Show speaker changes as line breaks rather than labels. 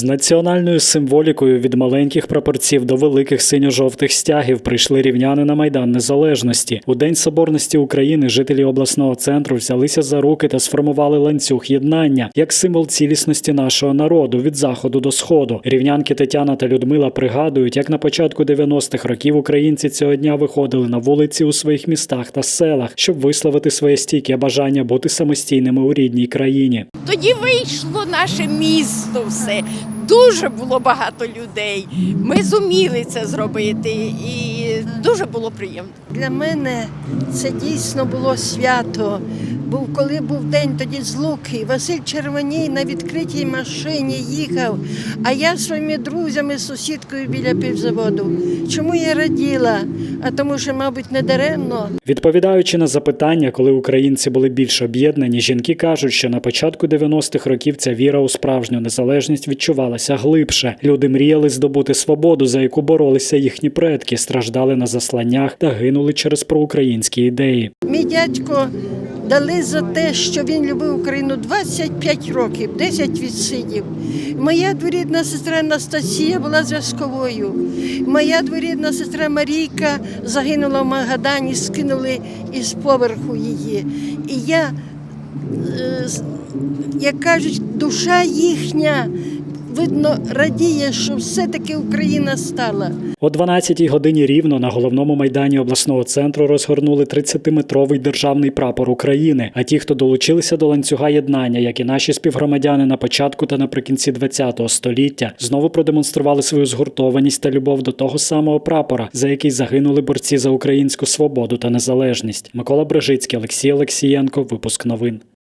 З національною символікою від маленьких прапорців до великих синьо-жовтих стягів прийшли рівняни на майдан незалежності. У день соборності України жителі обласного центру взялися за руки та сформували ланцюг єднання як символ цілісності нашого народу від заходу до сходу. Рівнянки Тетяна та Людмила пригадують, як на початку 90-х років українці цього дня виходили на вулиці у своїх містах та селах, щоб висловити своє стійке бажання бути самостійними у рідній країні.
Тоді вийшло наше місто все. Дуже було багато людей. Ми зуміли це зробити, і дуже було приємно.
Для мене це дійсно було свято. Був коли був день тоді з Луки, Василь Червоній на відкритій машині їхав, а я зі своїми друзями, сусідкою біля півзаводу. Чому я раділа? А тому, що, мабуть, не даремно
Відповідаючи на запитання, коли українці були більш об'єднані, жінки кажуть, що на початку 90-х років ця віра у справжню незалежність відчувалася глибше. Люди мріяли здобути свободу, за яку боролися їхні предки, страждали на засланнях та гинули через проукраїнські ідеї.
Мій дядько дали за те, що він любив Україну 25 років, 10 відсидів. Моя дворідна сестра Анастасія була зв'язковою. Моя дворідна сестра Марійка загинула в Магадані, скинули із поверху її. І я, е, як кажуть, душа їхня, видно, радіє, що все-таки Україна стала.
О 12-й годині рівно на головному майдані обласного центру розгорнули 30-метровий державний прапор України. А ті, хто долучилися до ланцюга єднання, як і наші співгромадяни на початку та наприкінці ХХ століття, знову продемонстрували свою згуртованість та любов до того самого прапора, за який загинули борці за українську свободу та незалежність. Микола Брижицький, Олексій Олексієнко. Випуск новин.